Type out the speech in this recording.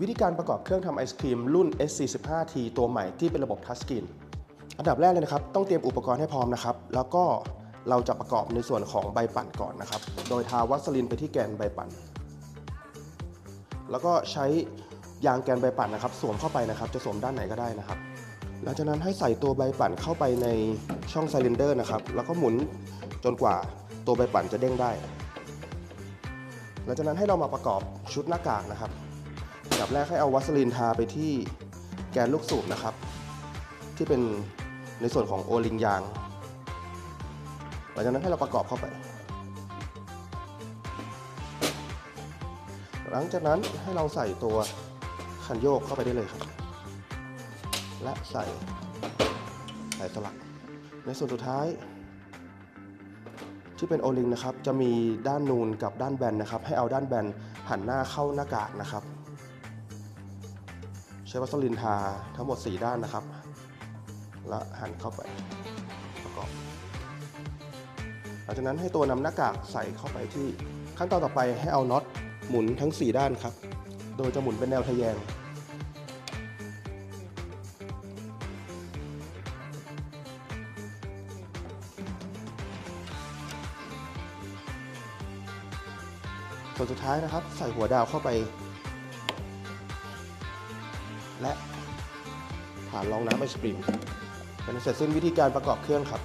วิธีการประกอบเครื่องทำไอศครีมรุ่น S45T ตัวใหม่ที่เป็นระบบทัชสกรีนอันดับแรกเลยนะครับ ต้องเตรียมอุปกรณ์ให้พร้อมนะครับ แล้วก็เราจะประกอบในส่วนของใบปั่นก่อนนะครับ โดยทาวัสลินไปที่แกนใบปั่น แล้วก็ใช้ยางแกนใบปั่นนะครับ สวมเข้าไปนะครับ จะสวมด้านไหนก็ได้นะครับ หลังจากนั้นให้ใส่ตัวใบปั่นเข้าไปในช่องไซลินเดอร์นะครับ แล้วก็หมุนจนกว่าตัวใบปั่นจะเด้งได้ หลังจากนั้นให้เรามาประกอบชุดหน้ากากนะครับ ดับแรกให้เอาวัสลีนทาไปที่แกนลูกสูบนะครับ ที่เป็นในส่วนของโอลิงยาง หลังจากนั้นให้เราประกอบเข้าไป หลังจากนั้นให้เราใส่ตัวคันโยกเข้าไปได้เลยครับ และใส่ใสายสลัก ในส่วนสุดท้าย ที่เป็นโอลิงนะครับ จะมีด้านนูนกับด้านแบนนะครับ ให้เอาด้านแบนหันหน้าเข้าหน้ากากนะครับ ช้วัสลินทาทั้งหมด 4 ด้านนะครับ และหันเข้าไปประกอบหลังจากนั้นให้ตัวนำหน้ากากใส่เข้าไปที่ขั้นตอนต่อไปให้เอาน็อตหมุนทั้ง 4 ด้านครับ โดยจะหมุนเป็นแนวทะแยง ส่วนสุดท้ายนะครับ ใส่หัวดาวเข้าไป และฐานรองน้ำไอศกรีมเป็นเสร็จสิ้นวิธีการประกอบเครื่องครับ